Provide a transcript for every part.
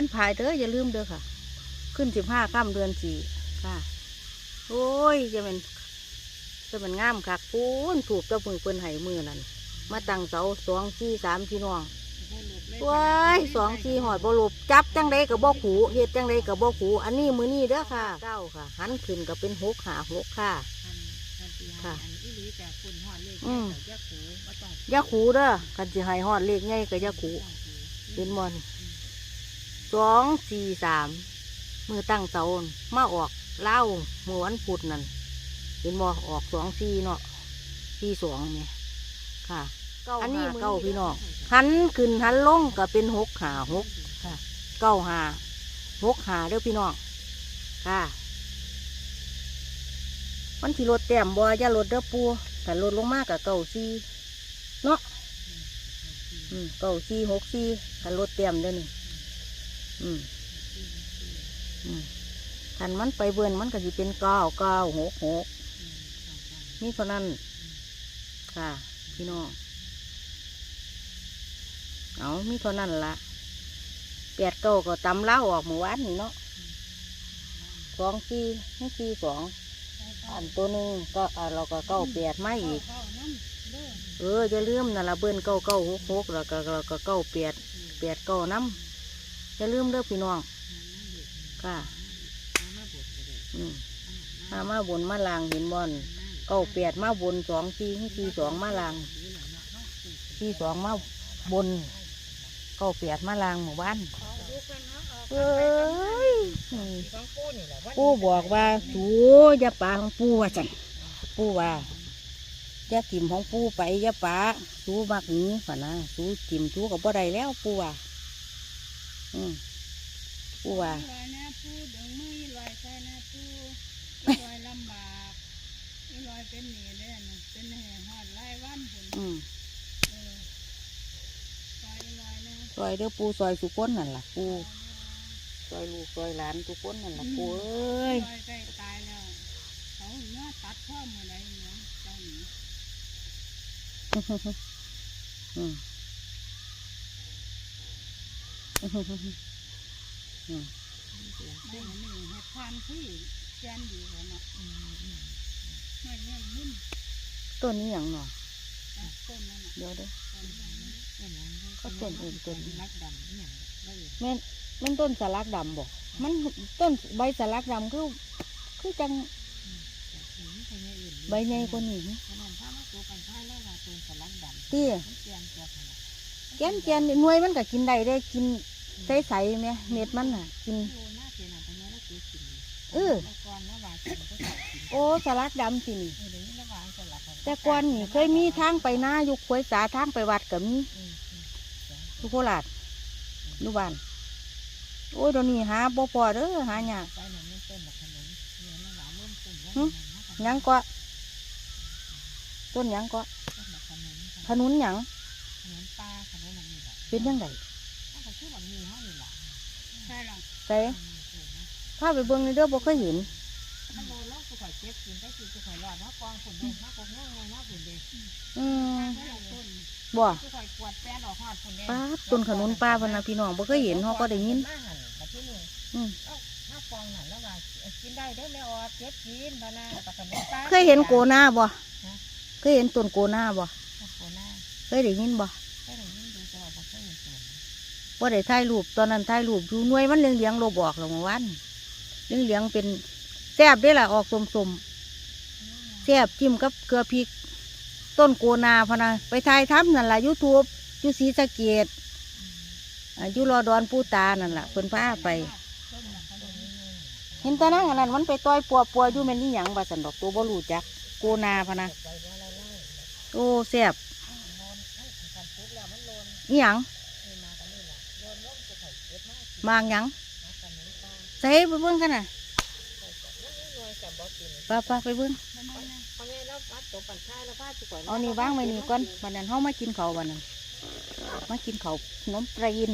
วันพายเด้ออย่าลืมเด้อค่ะ ขึ้นสิบห้าค่ำเดือนสี่ค่ะ โอ้ยจะเป็นจะเป็นงามคักปูนถูกเจ้ามือเปิ้นไห้มือนั่นมาตั้งเสาสองสี่สามพี่น้องว้ายสองสี่หอดบหลบจับจังใดกับบ่ขูเฮ็ดจังใดกับบ่ขูอันนี้มือนี่เด้อค่ะเก้าค่ะ หันขึ้นก็เป็นหกหาหกค่ะค่ะอืมอย่าขูเด้อกันสิให้ฮอดเลขใหญ่ก็อย่าขูเป็นมอน สองสี่สามมือตั้งเสาน่ะมาออกเล่าเมื่อวันพุธนั่นเป็นมอออกสองสี่เนาะสี่สองเนี่ยค่ะ อันนี้เก้าพี่น้องหันขึ้นหันลงก็เป็นหกหาหกค่ะเก้าหาหกหาเด้อพี่น้องค่ะมันที่รถแต้มบ่อย่ารถเด้อปูแต่รถลงมากกับเก้าสี่เนาะอืมเก้าสี่หกสี่ถ้ารถแต้มเด้อนี่ อืมอืมคันมันไปเบือนมันก็สิเป็นเก้าเก้าหกหกนี่เท่านั้น ค่ะ พี่น้อง เอามีเท่านั้นละแปดเก้าก็ตำเล่าออกเมื่อวานนี่เนาะสองสี่นี่สี่สองอันตัวหนึ่งก็เราก็เก้าแปดมาอีก เออจะเลื่อมนั่นละเบิ้นเก้าเก้าหกหกแล้วก็เราก็เก้าแปดแปดเก้าน้ำ จะลืมเด้อพี่น้องค่ะอืมมามาบนมาลางเห็นบอลเก้าแปดมาบนสองสี่สี่สองมาลางสี่สองมาบนเก้าแปดมาลางหมู่บ้านเอ้ยปู่บอกว่าสูย่าป่าของปู่ว่าจันปู่ว่าอย่าถิ่มของปู่ไปย่าป่าสูมักนี้ฝ่นะสูถิ่มสูกับบ่ได้แล้วปู่ว่า อืมปู่ว่าลอยนะปูดึงมือลอยใส่นะปูลอยลำบากลอยเป็นหนีเลยนะเป็นแห่หอดไล่วันผุนอืมเออลอยลอยนะซอยเด้อปูซอยสุกคนนั่นล่ะปูซอยลูกซอยหลานทุกคนนั่นล่ะปูเอ้ยลอยใกล้ตายแล้วเขาเนื้อตัดข้อมือไหนเนาะเจ้าหนีอืม อืมได้หนึ่งให้ทานที่แกนดีกว่าเนาะไม่เงี้ยมุ่นต้นนี้อย่างหนออะต้นนั่นน่ะเดี๋ยวเด้อต้นนั้นน่ะก็ต้นอื่นต้นนี้รักดำเนี่ยละเอียดแม่นแม่นต้นสลักดำบอกมันต้นใบสลักดำคือคือจังใบใหญ่กว่านี้ขนมผ้ามาตัวกันผ้าแล้วว่าตัวสลักดำเตี้ย แกนแกนหน่วยมันก็กินได้ได้กินใสใสๆไหมเม็ดมันน่ะ กินเออโอ้สลักดำสินี่แต่ก่อนนี่เคยมีทางไปหน้าอยู่ควยสาทางไปวัดกับมีทุกโคราชอยู่บ้านโอ้ยเดี๋ยวนี้หาบ่พอเด้อหาหยาเริ่มต้นแล้วหึหยังก็ต้นหยังก็ขนุนหยัง นมปลาขนมอะไรนี่แหละเป็นยังไงถ้าเขาชื่อว่ามีเขานี่แหละใช่หรอใส่พาไปเบิ่งในเด้อบ่เคยเห็นมันโดนแล้วกูข่อยเจ็บกินได้กินกูข่อยรอดนะกองฝุ่นเลยนะกองง่ายนะฝุ่นเลยอืมต้นบ่กูข่อยกวดแป้นออกหอดฝุ่นเลยป้าดต้นขนุนป้าพนนะพี่น้องบ่เคยเห็นเฮาก็ได้ยินมาหันมาที่นี่อืมเอ้าถ้าฟองหันแล้วว่ากินได้ได้ไม่ออกเจ็บกินแล้วนะปลาขนมปลาเคยเห็นโกนาบ่เคยเห็นต้นโกนาบ่โกน่า เคยได้ยินบ่ก็เลยยิ่งดูจะบอกว่าเคยเห็นตัวบ่ได้ถ่ายรูปตอนนั้นถ่ายรูปอยู่หน่วยมันเลี้ยงๆโลบออกแล้วเมื่อวานเลี้ยงๆเป็นแซ่บเด้ล่ะออกสมๆแซ่บจิ้มกับเกลือพริก ต้นโกนาพะนะไปถ่ายทำนั่นล่ะ YouTube อยู่ศรีสะเกษอ่าอยู่รอดอนปูตานั่นล่ะเพิ่นพาไป เห็นแตานั่งอันนั้นมันไปต่อยปัวปัวๆอยู่แม่นนี่หยังว่าสันดอกตัวบ่รู้จักโกนาพะนะโอ้แซ่บ นี่หยังมางหยังใส่ไปเบิ่งกันน่ะไป้าป้าไปเบิ่งเอานี่วางไว้นี่ก่อนวันนั้นเฮามากินข้าววันนั้นมากินข้าวขนมปลาอิน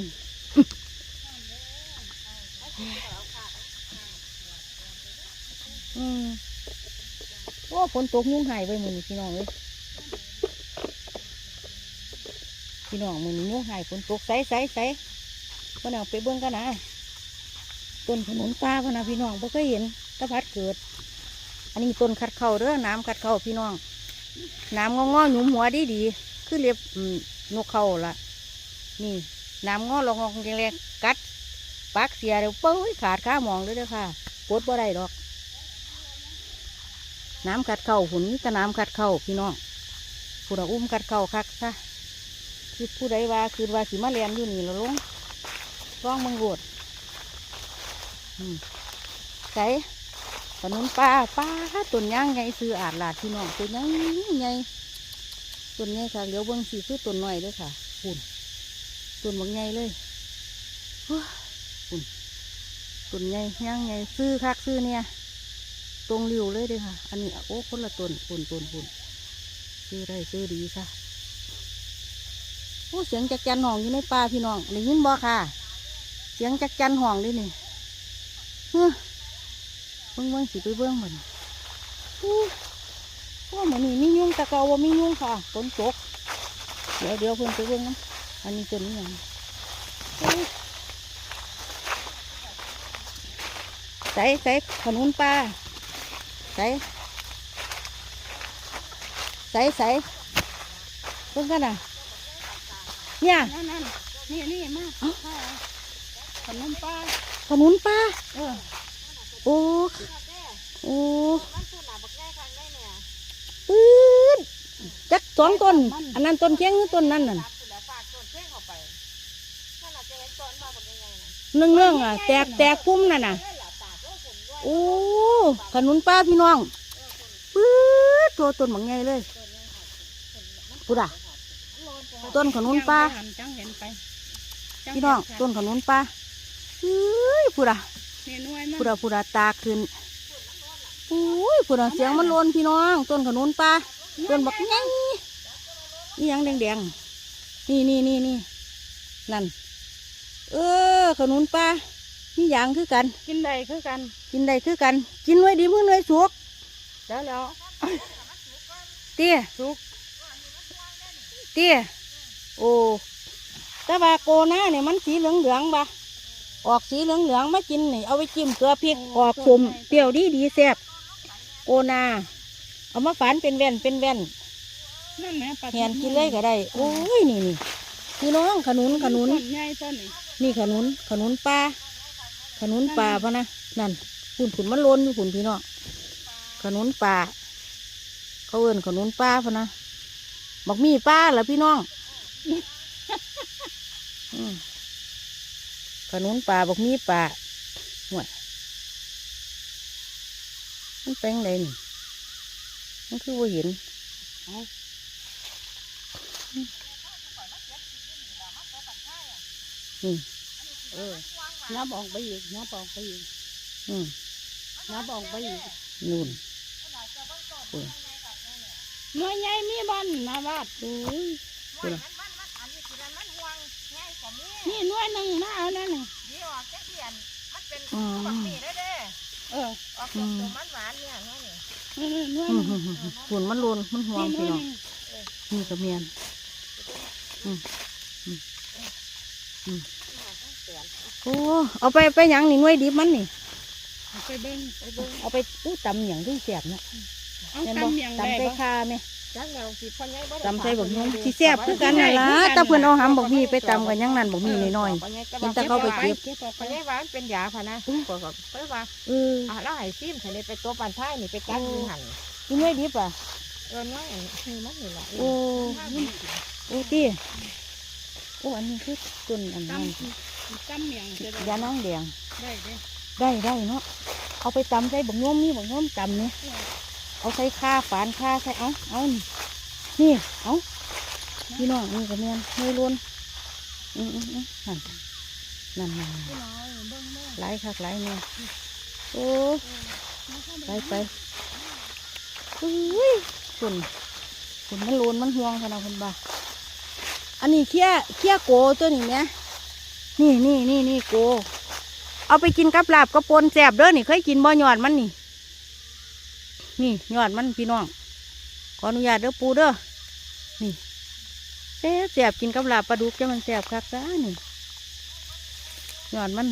อืมโอ้ฝนตกยุ่งหายไปมือนี้พี่น้องเลย พี่น้องมือนี้ยุ่งหายฝนตกใสใสใสวันเอาไปเบิ่งกันนะต้นขนุนปลาพนะพี่น้องบ่เคยเห็นตะพัดเกิด อันนี้ต้นคัดเข้าเด้อน้ำคัดเข้าพี่น้อง น้ำงองอหยุมหัวดีดีคือเรียบนกเข้าละนี่น้ำงอลองงแรงๆกัดปักเสียเดี๋ยวเป้ยขาดข้าหมองเลยเด้อค่ะปวดบ่ได้ดอก น้ำคัดเข้าหุ่นนี้แต่น้ำคัดเข้าพี่น้องผู้ระอุ้มคัดเข้าคักซะ คือผู้ใดว่าคือว่าสิมาเรียนอยู่นี่ละลงร้องมึงโกดอืมใส่ขนุนปลาปลาต้นย่างไงซื้ออาดลาดพี่น้องต้นย่างไงต้นใหญ่ค่ะเดี๋ยวเบิ้งสีคือต้นน้อยด้วยค่ะหุ่นต้นบางใหญ่เลยว้าหุ่นต้นใหญ่ย่างไงซื้อคักซื้อเนี่ย ตรงริ้วเลยด้อค่ะ อันนี้โอ้คนละต้นปุ่นปุ่นปุ่นซื้อได้ซื้อดีซะ โอ้เสียงจักจันห้องอยู่ในป่าพี่น้องได้ยินบ่ค่ะ เสียงจักจันห้องด้วยนี่เฮ้อเบิ้งเบิ้งสิไปเบิ้งมันอู้ว่าเหมือนนี่มียุ่งตะเกาว่ามียุ่งค่ะฝนตกเดี๋ยวเดี๋ยวเพิ่นไปเบิ้งน้ำอันนี้ต้นนี้ยังใส่ใส่ขนุนปลาใส่ใส่ใส่เพิ่งกันอะ เนี่ยนั่นนั่นนี่นี่มาเอ้าข้าวขนมปลาขนุนปลาเออโอ้โอ้มันพูดหนาบักแง่ครั้งได้เนี่ยปื๊ดจักสองต้น อันนั้นต้นเคียงหรือต้นนั่นน่ะคุณแล้วฝากต้นเพ่งเข้าไปนั่นน่ะจะเห็นต้นมาบักยังไงน่ะเรื่องเรื่องอะแตกแตกพุ่มนั่นน่ะเอ้ยหล่ะตากแล้วผมด้วยโอ้ขนุนปลาพี่น้องปื๊ดตัวต้นบางไงเลยพูดอะ ต้นขนุนปลาจังเห็นไปจัพี่น้องเห็ต้นขนุนปลาเฮ้ยพูดอะนี่หน่วยมันพูดอะพูดอะตาขึ้นอุ้ยพูดอะเสียงมันโลนพี่น้อง ต้นขนุนปลาต้นบักไงนี่ยังแดงๆนี่นี่นี่นี่นั่น เออขนุนปลานี่อย่างคือกัน กินได้คือกัน กินได้คือกัน กินไว้ดีมือหน่วยสุกแล้วแล้วเตี้ยสุกเตี้ย โอ้แต่ว่าโกนาเนี่ยมันสีเหลืองเหลืองๆบะออกสีเหลืองเหลืองๆมากินนี่เอาไปจิ้มเกลือพริกออกขมเปรี้ยวดีดีแซ่บโกนาเอามาฝานเป็นแว่นเป็นแว่นนั่นแหละปลาแหนกินเลยก็ได้ โอ้ยนี่นี่พี่น้องขนุนขนุนต้นใหญ่ต้นนี่นี่ขนุนขนุนปลาขนุนปลาพะนะนั่นขุนขุนมันโลนอยู่ขุนพี่น้องขนุนปลาเขาเอิ้นขนุนปลาพะนะบอกมีปลาเหรอพี่น้องอืม ขนุนปลาบอกมีปลาห่วยมันเป็นไงนี่มันคือว่าเห็นอืมเออนับออกไปอีกนับออกไปอีกอืมนับออกไปอีกนู่นโอ้ยหน่วยใหญ่มีบ้านนาบาดโอ้ยพูดละ นี่หน่วยหนึ่งมาเอานั่นน่ะดีออกแค่เปลี่ยนมันเป็นอืมบักนี่ได้เด้เออออกเป็นตัวมันหวานเนี่ยเนาะนี่นี่นี่หน่วยอืหมนึ่งอืมอืมฝุ่นมันโลนมันห่วงนี่หน่พี่วยน้องหนึ่งนี่กระเมียนอืมอืมอืมโอ้เอาไปไปหยังนี่หน่วยดิบมันนี่เอาไปเบิ้งไปเบิ้งเอาไปอู้ตำหยังด้วยแสบเนาะเอาแม่นบ่ตำเมียงได้ตำใส่ปะคาไหม จักเราสิพ่อใหญ่บ่ได้ตำใส่บักยมฝากที่แสบคือกันนั่นล่ะแต่เพิ่นเอาหำบอกมีไปตำกันยังนั่นบอกมีน้อยพ่อใหญ่ก็เห็บอนกแต่เขาไปเก็บเก็บออกไปพ่อใหญ่ว่ามันเป็นยาพะนะก็ก็เพิ่นว่าๆเอออะแล้วให้ซิมคันนี้ไปตัวปันท้ายนี่ไปกัดอยู่หั่นนี่หน่วยดิบอะเออน้อยอันนี้มันนี่ล่ะโอ้โอ้ตี้โอ้อันนี้คือต้นอันตนั้นำตำเมียงจะได้ยานั่งแดงได้เด้ได้ได้เนาะเอาไปตำใส่บักโยมนี่บักโยมตำเนี่ย เอาใส่ข้าฝานข้าใส่เอาเอานี่นี่เอาพี่น้องนี่ก็แม่นไม่ล้นอืมอืมอืมนั่นนั่นนั่นนั่นพี่น้อยเบิ้งแม่หลคักหลเนี่ยโอ้ไปไปอุ้ยคุณคุณมันล้นมันห่วงขนาดคุณบ้าอันนี้เคี้ยเคี้ยโกตัวนี้เนี่ยนี่นี่นี่นี่โก เอาไปกินกับลาบกระปนแสบเด้อนี่เคยกินบ่หยอดมันนี่ นี่หยอดมันพี่น้อง ขออนุญาตเด้อปูเด้อ นี่แซ่บแสบกินกับลาปลาดุกจะมันแสบคักซ่านี่หยอดมัน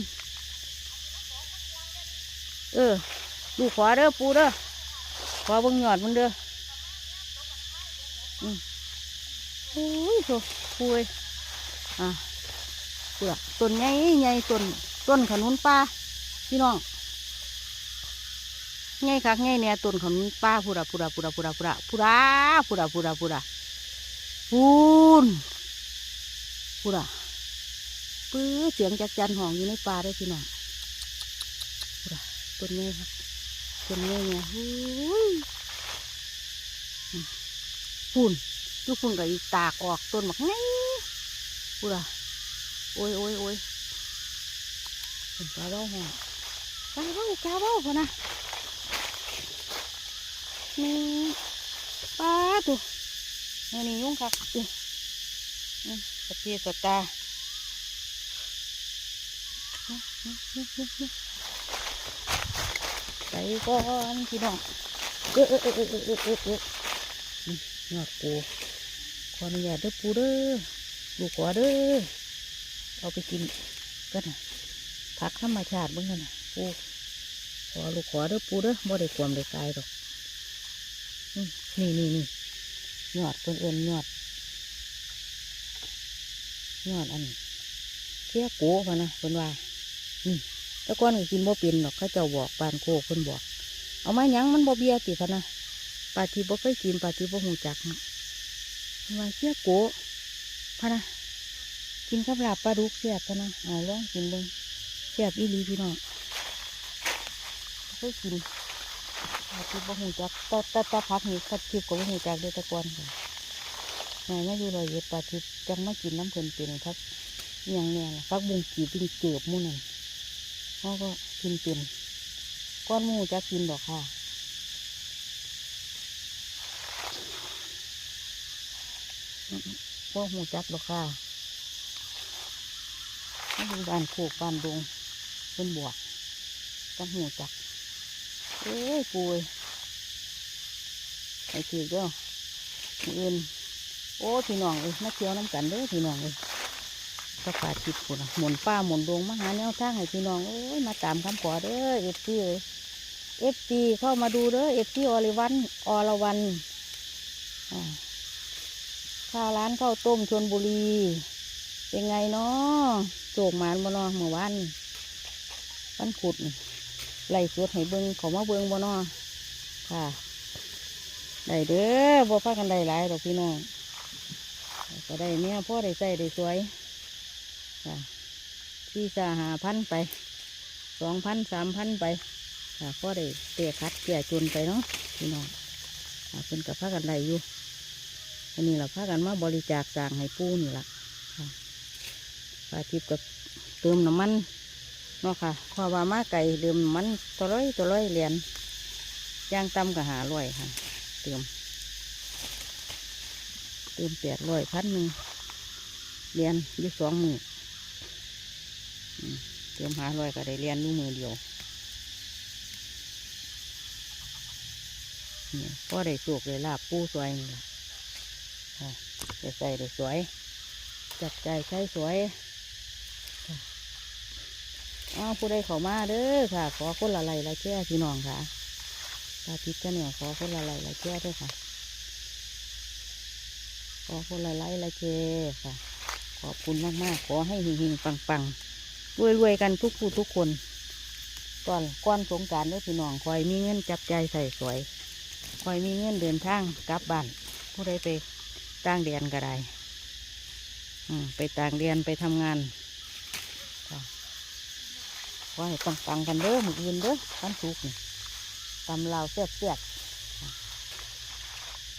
เออ ดูขวาเด้อปูเด้อ ขวาเบิ่งยอดมันเด้อ อืมโอ้ยโถปูเอ้ยอะเปลือกต้นใหญ่ใหญ่ต้นต้นขนุนป่าพี่น้อง ใหญ่คักใหญ่เนี่ยต้นขนุนป่าพูดะพูดะพูดะพูดะพูดะพูดะพูดะพูดะพูดะพูนพูดะปื้อเสียงจักจันห้องอยู่ในป่าเด้พี่น้องพูดะต้นใหญ่ครับเป็นไงเนี่ยหูยอืมฝุ่นดูฝุ่นกับอีตากออกต้นบักไงพูดอะโอ้ยโอ้ยโอ้ยเป็นปลาเบ้าห้งปลาเบ้าปลาเบ้าพอนะ มีป้าตัวนี่ยุ่งค่ะนี่สเตียสตาไปก่อนพี่น้องเออเออเออเออเออเออนกูขออนุญาตเด้อปูเด้อลูกขอเด้อเอาไปกินกันนะผักธรรมชาติเบื้องกันนะปูขอลูกขอเด้อปูเด้อไม่ได้ความได้กายหรอก นี่นี่นี่ยอดเพิ่นเอิ้นยอด ยอดอันเชี่ยโก้พะนะเพิ่นว่าแต่ก่อนก็กินบ่เป็นหรอกเขาเจ้าบอกปานโคกเพิ่นบอก เอามายังมันบ่เบียติพะนะปาทีบ่เคยกินปาทีบ่หูจักเนาะเพิ่นว่าเสียโกะพะนะกินกับลาบปลาดุกเสียบพะนะเอาลองกินเบิ่งเสียบอีหลีพี่น้องเคยกิน ปาทีบ่หูจักตแต่แต่พักนี่คัดทิพย์ก็บ่หูจักเด้อต่ก่อนค่ะแม่มาอยู่รอยเอ็ดปลาทีจังมากินน้ำเพลินเป็นพักอหยังแน่ละพักบุงกีบิงเกือบมู่นั่นเขาก็กินเป็นก้อนมูจะกินดอกค่ะพวกหูจักดอกค่ะนี่เป็นบ้านโคกบ้านดงเป็นบวกกันหูจัก เอ้ยปุยไอ้ถือเด้อมื้ออื่นโอ้พี่น้องเอ้ยมาเที่ยวน้ำกันเด้อพี่น้องเอ้ยก็ป่าทิพย์พุ่นหมุนป้าหมุนดวงมาหาแนวทางให้พี่น้องโอ้ยมาตามคำขอเด้อเอฟซีเลยเอฟซีเข้ามาดูเด้อเอฟซีอริวันอรวันข้าวร้านข้าวต้มชนบุรี เป็นไงเนาะโจกหมานบ่เนาะเมื่อวานวันขุดนี่ ไล่สวดให้เบิงขอมาเบิงบ่นาะค่ะได้เด้อบ่พากันได้หลายดอกพี่น้องก็ได้เนี่ยพ่อได้ใส่ได้สวยค่ะที่จะหาพันไปสองพันสามพันไปค่ะก็ได้เตะคัดเกี่ยจนไปเนาะพี่น้องค่ะเป็นกับพากันได้อยู่อันนี้เราพากันมาบริจาคสร้างให้ปูนี่ละค่ะปลาทิพย์กับเติมน้ำมัน เนาะค่ะขอว่ามาไก่เติมมันตัวร้อยตัวร้อยเหรียญย่างต่ำก็หาร้อยค่ะ เติม เติมแปดร้อยพันหนึ่งเหรียญยู่สองหมื่นอืมเตรียมหาลอยก็ได้เรียนรู้มือเดียวนี่ก็ได้สูกได้ลาบปูสวยนี่ล่ะค่ะได้ใส่ได้สวย จับใจใช้สวย อ้าวผู้ใดเข้ามาเด้อค่ะ ขอคนละไลละแค่พี่น้องค่ะตาทิพย์เนี่ยขอคนละไลละแค่ด้วยค่ะ ขอคนละไลละแค่ค่ะ ขอบคุณมากๆ ขอให้หิงๆปังๆรวยๆกันทุกผู้ทุกคนก่อนก่อนสงการด้อพี่น้องคอยมีเงินจับใจใส่สวยคอยมีเงินเดินทางกลับบ้านผู้ใดไปต่างแดนก็ได้อืไปต่างแดนไปทำงาน ขอให้ปังกันเด้อมืออื่นเด้อวันศุกนี่ตำลาวเสียบเสียบ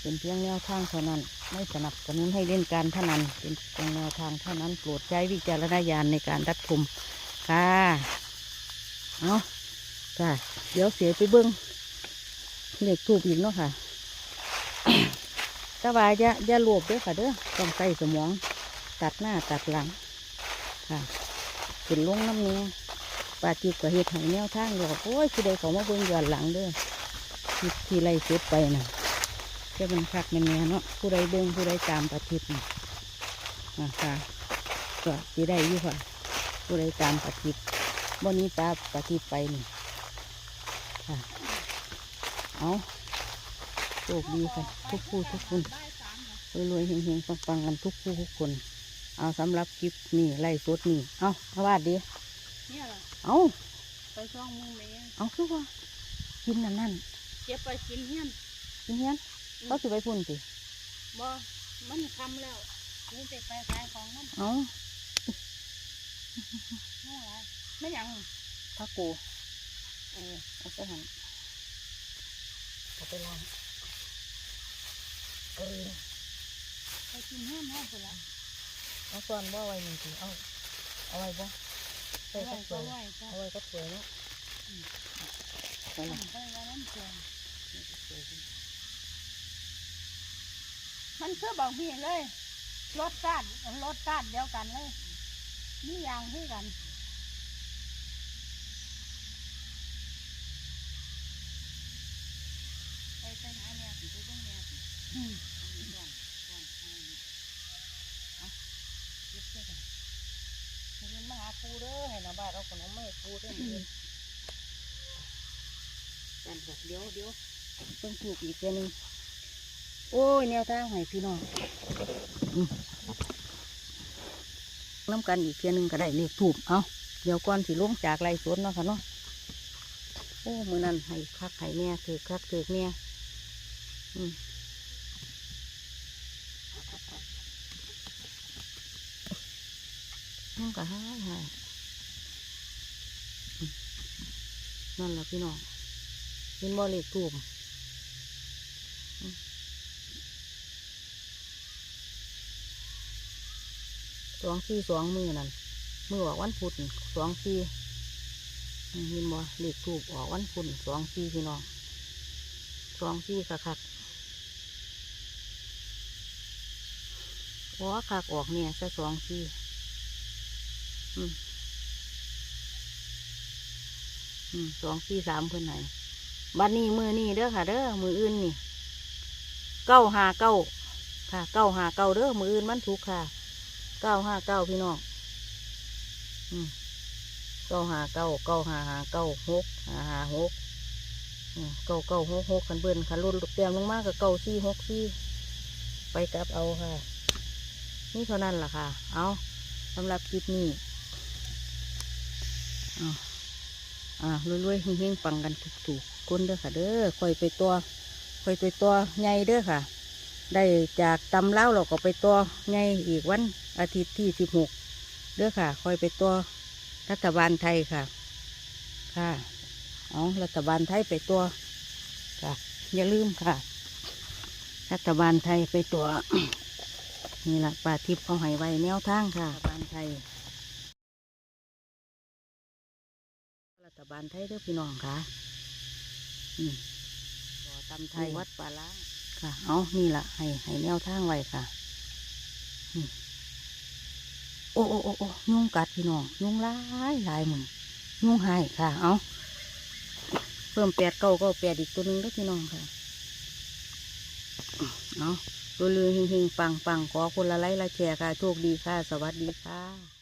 เป็นเพียงแนวทางเท่านั้น ไม่สนับสนุนให้เล่นการพนันเป็นเพียงแนวทางเท่านั้นโปรดใช้วิจารณญาณในการรับชมค่ะเอาค่ะเดี๋ยวเสียไปเบิ้งเลขถูกอีกเนาะค่ะแต่ว่าอย่าอย่าโลภเด้อค่ะเด้อต้องใส่สมอง ตัดหน้าตัดหลังค่ะขึ้นลงน้ำเนี้ย ปลาจิบกับเห็ดใหแนวทางหรอกโอ้ยคือใดเขามาเบิ้งย้อนหลังเด้อทที่ไล่สุดไปน่ะจะเป็นคักแน่เนาะผู้ใดเบิ่งผู้ใดตามปฏิทินนะคะก็สิได้อยู่ค่ะ ผู้ใดตามปฏิทินบนนี้ตามปฏิทินไปนี่ะเอาโชคดีค่ะทุกผู้ทุกคนบ่ายสามเหรวยๆเฮงๆปังๆกันทุกผู้ทุกคน เอาสำหรับคลิปนี่ไล่สดนี่เอาสวัสดี เนี่ยเหรอเอาไปช่องมึงเลยอะเอาคือว่า กินนั่นนั่นเก็บไปกินเฮียนกินเฮียนเขาสิไปพุ่นสิบ่มันคำแล้วนี่จะไปขายของมันเอานู่นไรไม่หยังพักกูเออเอาไปหันเอาไปล้างเออไปกินเฮียนห้องไปละเอาส่วนบ่ไว้หนึ่งทีเอาเอาไว้บ่ใส่ ไปข้าวสก็วยไหวก็เอาไว้ก็สวยเนาะใส่ละไปว่าน้ำเกลือมันคือบอกพี่เลยรสชาติรสชาติเดียวกันเลยนี่อย่างที่กันไปไปหาแม่สิไปเบิ่งแม่สิอืมก่อนก่อนเอาเก็บเสื้อกันเงินมาหา ปูเด้อให้นาบ้านเอาขนมมาให้ปูเด้อเงินกันค่ะเดี๋ยวเดี๋ยวต้องถูกอีกเทื่อหนึงโอ้ยแนวทางให้พี่น้องอืมน้ำกันอีกเทื่อหนึงก็ได้เลขถูกเอาเดี๋ยวก่อนสิลงจากไรสวนเนาะค่ะเนาะโอ้มือนั้นให้คักให้แม่ถือคักถือแม่อืมนั่นก็หายหายอืม นั่นแหละพี่น้องเป็นบ่อเลขถูกสองสี่สองมือนั่นมือออกวันพุธนี่สองสี่อเห็นบ่เลขถูกออกวันพุธสองสี่พี่น้องสองสี่คักคักว่าคักออกเนี่ยซะสองสี่อืมอืม สองสี่สามเพื่อนไหนบัดนนี้มือนี่เด้อค่ะ เด้อมืออื่นนี่เก้าหาเก้าค่ะเก้าหาเก้าเด้อมืออื่นมันถูกค่ะเก้าห้าเก้าพี่น้องเก้าห้าเก้าเก้าห้าห้าเก้าหกห้าหาหกเก้าเก้าหกหกขันเบิ้นขันรุ่นเตรียมลงมากกับเก้าสี่หกสี่ไปกลับเอาค่ะ นี่เท่านั้นล่ะค่ะ เอาสำหรับคลิปนี้ อ่ารวยๆเฮงๆปังกันถูกๆคนเด้อค่ะ เด้อคอยไปตัวคอยไปตัวใหญ่เด้อค่ะ ได้จากตำเล้าเราก็ไปตัวไงอีกวันอาทิตย์ที่สิบหกเด้อค่ะคอยไปตัวรัฐบาลไทยค่ะ ค่ะเอารัฐบาลไทยไปตัวค่ะ อย่าลืมค่ะ รัฐบาลไทยไปตัวนี่แหละป่าทิพย์เขาให้ไว้แนวทางค่ะรัฐบาลไทย ฐบาลไทยเด้อพี่น้องค่ะอืมบ่อตำไทยวัดป่าล้างค่ะ เอานี่ละให้ให้แนวทางไว้ค่ะอืมโอ้โอ้โอ้โอ้ยุงกัดพี่น้องยุงหลายหลายมึงยุงหายค่ะ เอาเพิ่มแปดเก้าก็แปดอีกตัวหนึ่งเด้อพี่น้องค่ะ เอาตัวเรือเฮงๆปังๆขอคนละไลค์ละแชร์ค่ะ โชคดีค่ะ สวัสดีค่ะ